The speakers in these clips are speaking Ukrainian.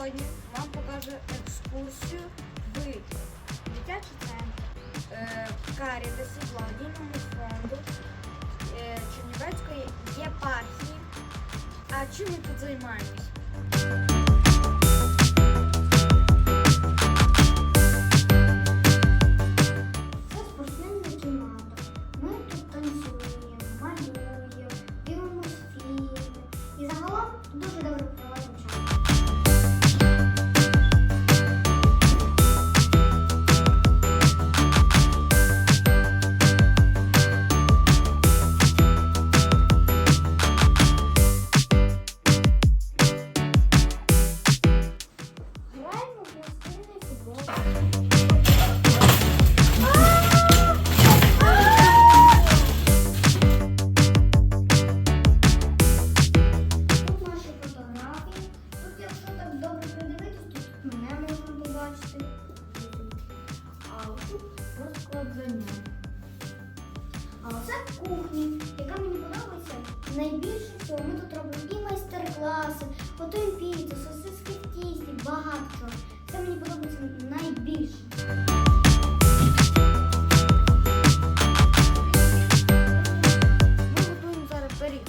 Сьогодні вам покажу екскурсію в дитячий центр е, Карітасі благодійному фонду е, Чернівецької єпархії. А чим ми тут займаємось? Розклад занять. А оце кухня, яка мені подобається найбільше всього. Ми тут робимо і майстер-класи, готуємо піцу, сосиски в тісті, багато чого. Це мені подобається найбільше. Ми готуємо зараз пиріг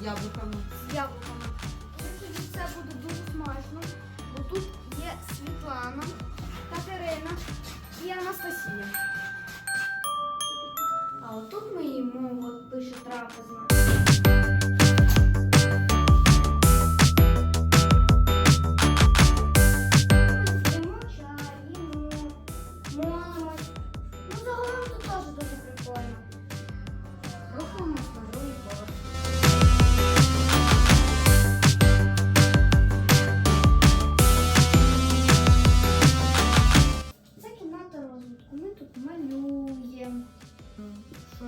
з яблуками. з яблуками. Тоді це буде дуже смачно, бо тут є Світлана, Катерина і Анастасія. А отут ми їмо, от пише трапезна.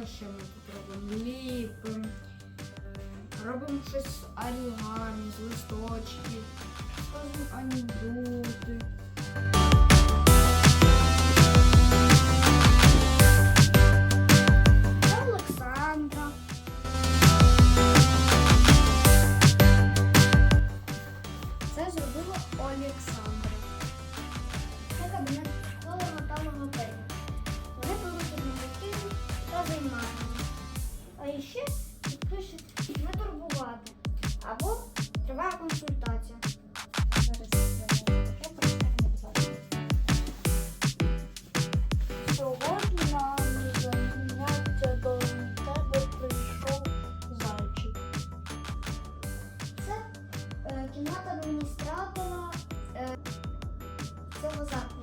Ще ми тут робимо? Ліпимо. е, Робимо щось з орігамі, з листочків, розказуємо анекдоти. консультація. Це е, кімната адміністратора е, цього закладу.